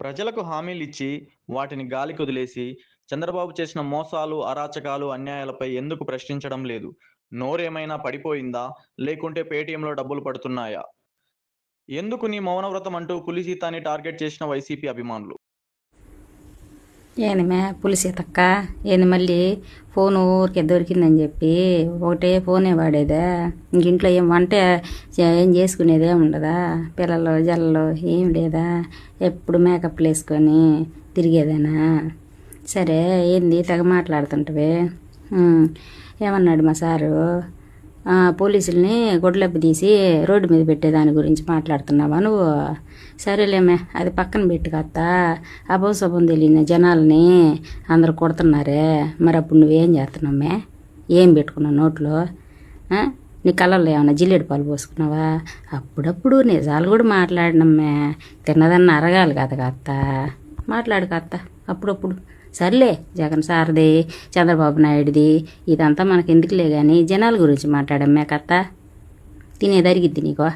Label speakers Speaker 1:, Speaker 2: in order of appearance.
Speaker 1: ప్రజలకు హామీలు ఇచ్చి వాటిని గాలికి వదిలేసి చంద్రబాబు చేసిన మోసాలు అరాచకాలు అన్యాయాలపై ఎందుకు ప్రశ్నించడం లేదు? నోరేమైనా పడిపోయిందా? లేకుంటే పేటీఎంలో డబ్బులు పడుతున్నాయా? ఎందుకు నీ మౌనవ్రతం అంటూ పులిసీతాన్ని టార్గెట్ చేసిన వైసీపీ అభిమానులు?
Speaker 2: ఏందమ్మే పులిసీతక్క ఏంది మళ్ళీ ఫోన్ ఊరికే దొరికిందని చెప్పి ఒకటే ఫోనే వాడేదా? ఇంక ఇంట్లో ఏం వంట ఏం చేసుకునేదే ఉండదా? పిల్లలు జల్లలు ఏం లేదా? ఎప్పుడు మేకప్లు వేసుకొని తిరిగేదేనా? సరే ఏంది తెగ మాట్లాడుతుంటవే. ఏమన్నాడు మా సారు? పోలీసుల్ని గొడ్లెప్ప తీసి రోడ్డు మీద పెట్టేదాని గురించి మాట్లాడుతున్నావా? నువ్వు సరేలేమే అది పక్కన పెట్టు కత్త అభం తెలియని జనాల్ని అందరు కొడుతున్నారే. మరి అప్పుడు నువ్వేం చేస్తున్నామే ఏం పెట్టుకున్నావు నోట్లో? నీ కళ్ళల్లో ఏమైనా జిల్లేడు పాలు పోసుకున్నావా? అప్పుడప్పుడు నిజాలు కూడా మాట్లాడినమ్మే. తిన్నదన్న అరగాలి కదా కత్త మాట్లాడు కత్త అప్పుడప్పుడు. సర్లే జగన్ సార్ది చంద్రబాబు నాయుడుది ఇదంతా మనకి ఎందుకులే కానీ జనాల గురించి మాట్లాడమ్మే కత్త. తినేదరిగిద్ది నీకో.